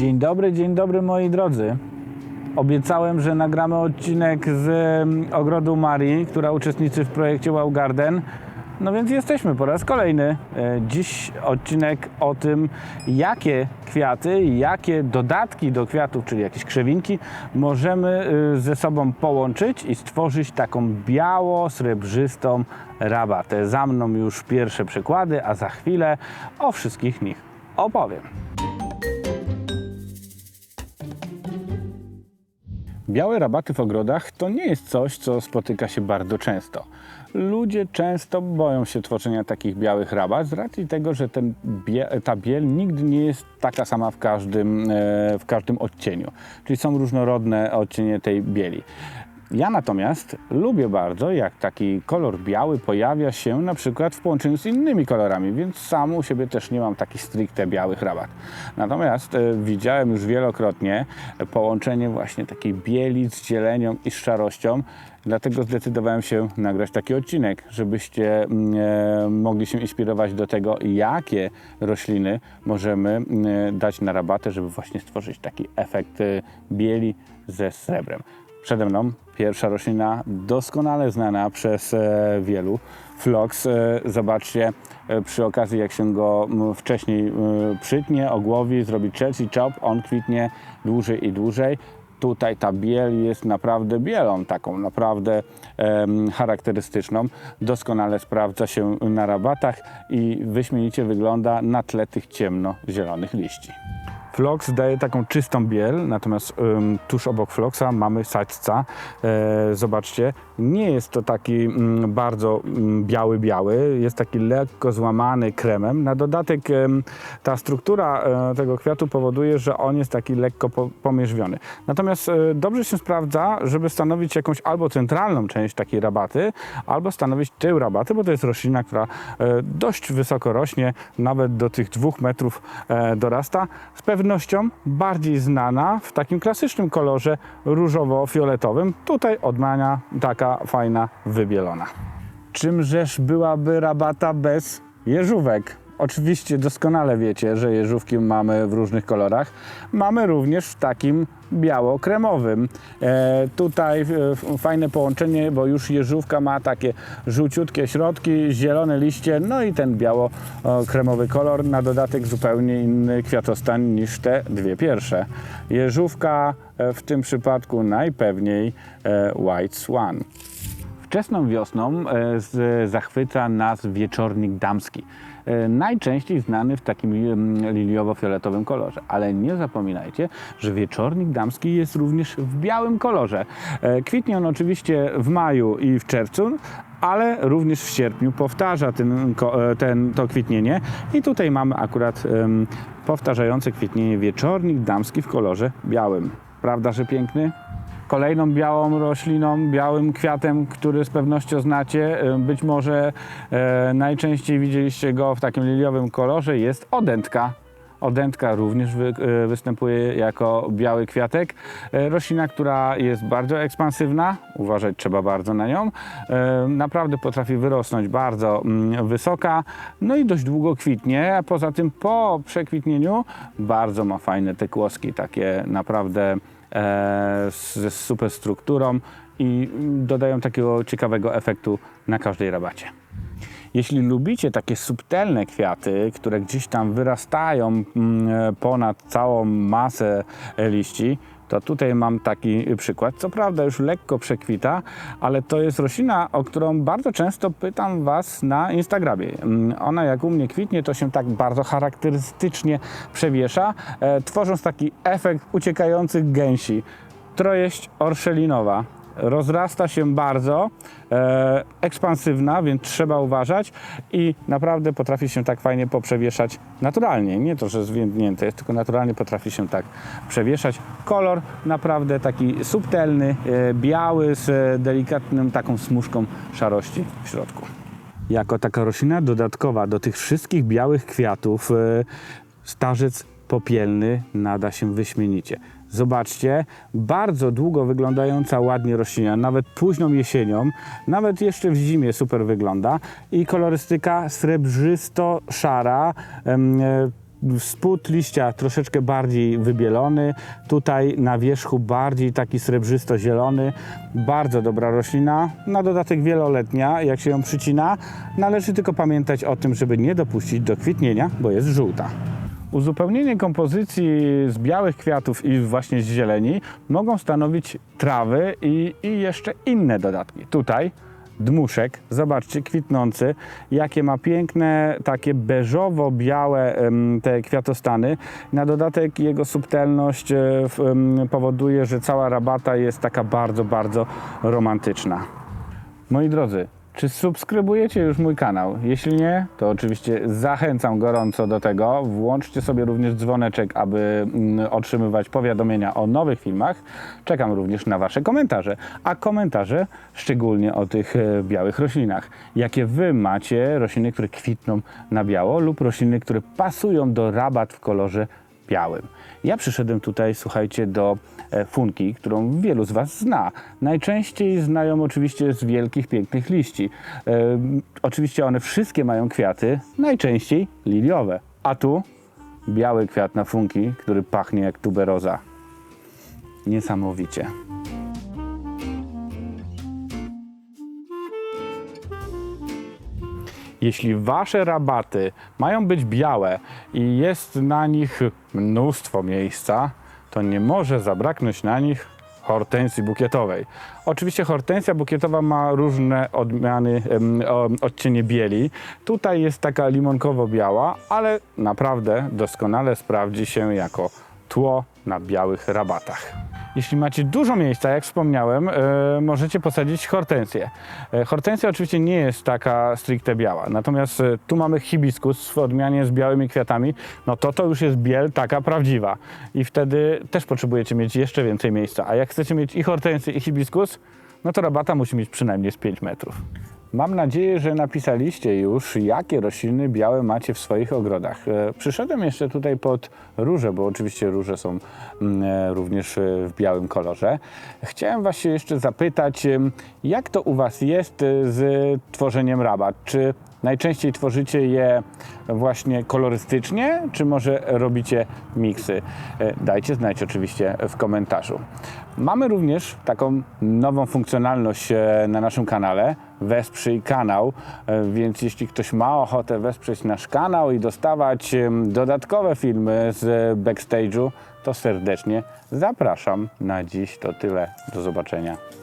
Dzień dobry, dzień dobry moi drodzy. Obiecałem, że nagramy odcinek z mm, ogrodu Marii, która uczestniczy w projekcie Wow Garden. No więc jesteśmy po raz kolejny. E, Dziś odcinek o tym, jakie kwiaty, jakie dodatki do kwiatów, czyli jakieś krzewinki, możemy y, ze sobą połączyć i stworzyć taką biało-srebrzystą rabatę. Za mną już pierwsze przykłady, a za chwilę o wszystkich nich opowiem. Białe rabaty w ogrodach to nie jest coś, co spotyka się bardzo często. Ludzie często boją się tworzenia takich białych rabat z racji tego, że ten bie- ta biel nigdy nie jest taka sama w każdym, e, w każdym odcieniu. Czyli są różnorodne odcienie tej bieli. Ja natomiast lubię bardzo, jak taki kolor biały pojawia się na przykład w połączeniu z innymi kolorami, więc sam u siebie też nie mam takich stricte białych rabat. Natomiast e, widziałem już wielokrotnie połączenie właśnie takiej bieli z zielenią i z szarością, dlatego zdecydowałem się nagrać taki odcinek, żebyście mm, e, mogli się inspirować do tego, jakie rośliny możemy mm, dać na rabatę, żeby właśnie stworzyć taki efekt e, bieli ze srebrem. Przede mną pierwsza roślina doskonale znana przez e, wielu. Phlox, e, zobaczcie e, przy okazji jak się go wcześniej przytnie, ogłowi, zrobi Chelsea Chop, on kwitnie dłużej i dłużej. Tutaj ta biel jest naprawdę bielą, taką naprawdę charakterystyczną. Doskonale sprawdza się na rabatach i wyśmienicie wygląda na tle tych ciemno-zielonych liści. Flox daje taką czystą biel, natomiast ym, tuż obok Floxa mamy sadźca. E, zobaczcie, nie jest to taki mm, bardzo mm, biały, biały, jest taki lekko złamany kremem. Na dodatek em, ta struktura e, tego kwiatu powoduje, że on jest taki lekko po, pomierzwiony. Natomiast e, dobrze się sprawdza, żeby stanowić jakąś albo centralną część takiej rabaty, albo stanowić tył rabaty, bo to jest roślina, która e, dość wysoko rośnie, nawet do tych dwóch metrów e, dorasta. Z pewnością bardziej znana w takim klasycznym kolorze różowo-fioletowym. Tutaj odmiana taka fajna, wybielona. Czymżeż byłaby rabata bez jeżówek? Oczywiście doskonale wiecie, że jeżówki mamy w różnych kolorach. Mamy również w takim biało-kremowym. E, tutaj e, fajne połączenie, bo już jeżówka ma takie żółciutkie środki, zielone liście, no i ten biało-kremowy kolor. Na dodatek zupełnie inny kwiatostań niż te dwie pierwsze. Jeżówka e, w tym przypadku najpewniej e, White Swan. Wczesną wiosną e, zachwyca nas wieczornik damski. E, Najczęściej znany w takim mm, liliowo-fioletowym kolorze, ale nie zapominajcie, że wieczornik damski jest również w białym kolorze. E, Kwitnie on oczywiście w maju i w czerwcu, ale również w sierpniu powtarza ten, ten, to kwitnienie i tutaj mamy akurat em, powtarzające kwitnienie wieczornik damski w kolorze białym. Prawda, że piękny? Kolejną białą rośliną, białym kwiatem, który z pewnością znacie, e, być może e, najczęściej widzieliście go w takim liliowym kolorze, jest odętka. Odętka również wy, e, występuje jako biały kwiatek. E, roślina, która jest bardzo ekspansywna, uważać trzeba bardzo na nią. E, naprawdę potrafi wyrosnąć bardzo mm, wysoka, no i dość długo kwitnie, a poza tym po przekwitnieniu bardzo ma fajne te kłoski, takie naprawdę e, z z super strukturą i dodają takiego ciekawego efektu na każdej rabacie. Jeśli lubicie takie subtelne kwiaty, które gdzieś tam wyrastają mm, e, ponad całą masę liści, to tutaj mam taki przykład. Co prawda już lekko przekwita, ale to jest roślina, o którą bardzo często pytam Was na Instagramie. Mm, Ona jak u mnie kwitnie, to się tak bardzo charakterystycznie przewiesza, e, tworząc taki efekt uciekających gęsi. Trojeść orszelinowa rozrasta się bardzo, e, ekspansywna, więc trzeba uważać i naprawdę potrafi się tak fajnie poprzewieszać naturalnie. Nie to, że zwiędnięte jest, tylko naturalnie potrafi się tak przewieszać. Kolor naprawdę taki subtelny, e, biały z e, delikatnym taką smuszką szarości w środku. Jako taka roślina dodatkowa do tych wszystkich białych kwiatów e, starzec popielny nada się wyśmienicie. Zobaczcie, bardzo długo wyglądająca ładnie roślina, nawet późną jesienią, nawet jeszcze w zimie super wygląda i kolorystyka srebrzysto-szara, e, spód liścia troszeczkę bardziej wybielony, tutaj na wierzchu bardziej taki srebrzysto-zielony. Bardzo dobra roślina, na dodatek wieloletnia, jak się ją przycina. Należy tylko pamiętać o tym, żeby nie dopuścić do kwitnienia, bo jest żółta. Uzupełnienie kompozycji z białych kwiatów i właśnie z zieleni mogą stanowić trawy i, i jeszcze inne dodatki. Tutaj dmuszek, zobaczcie, kwitnący, jakie ma piękne, takie beżowo-białe te kwiatostany. Na dodatek jego subtelność e, powoduje, że cała rabata jest taka bardzo, bardzo romantyczna. Moi drodzy, czy subskrybujecie już mój kanał? Jeśli nie, to oczywiście zachęcam gorąco do tego. Włączcie sobie również dzwoneczek, aby mm, otrzymywać powiadomienia o nowych filmach. Czekam również na Wasze komentarze, a komentarze szczególnie o tych e, białych roślinach. Jakie Wy macie rośliny, które kwitną na biało lub rośliny, które pasują do rabat w kolorze białym. Ja przyszedłem tutaj, słuchajcie, do e, funki, którą wielu z Was zna. Najczęściej znają oczywiście z wielkich, pięknych liści. E, oczywiście one wszystkie mają kwiaty, najczęściej liliowe. A tu biały kwiat na funki, który pachnie jak tuberoza. Niesamowicie. Jeśli wasze rabaty mają być białe i jest na nich mnóstwo miejsca, to nie może zabraknąć na nich hortensji bukietowej. Oczywiście hortensja bukietowa ma różne odmiany, odcienie bieli. Tutaj jest taka limonkowo-biała, ale naprawdę doskonale sprawdzi się jako tło na białych rabatach. Jeśli macie dużo miejsca, jak wspomniałem, e, możecie posadzić hortensję. E, hortensja oczywiście nie jest taka stricte biała, natomiast e, tu mamy hibiskus w odmianie z białymi kwiatami, no to to już jest biel taka prawdziwa i wtedy też potrzebujecie mieć jeszcze więcej miejsca, a jak chcecie mieć i hortensję i hibiskus, no to rabata musi mieć przynajmniej z 5 metrów. Mam nadzieję, że napisaliście już, jakie rośliny białe macie w swoich ogrodach. E, Przyszedłem jeszcze tutaj pod róże, bo oczywiście róże są mm, e, również e, w białym kolorze. Chciałem Was się jeszcze zapytać, jak to u Was jest z tworzeniem rabat? Czy najczęściej tworzycie je właśnie kolorystycznie, czy może robicie miksy? Dajcie znać oczywiście w komentarzu. Mamy również taką nową funkcjonalność na naszym kanale. Wesprzyj kanał, e, więc jeśli ktoś ma ochotę wesprzeć nasz kanał i dostawać dodatkowe filmy z backstage'u, to serdecznie zapraszam. Na dziś to tyle. Do zobaczenia.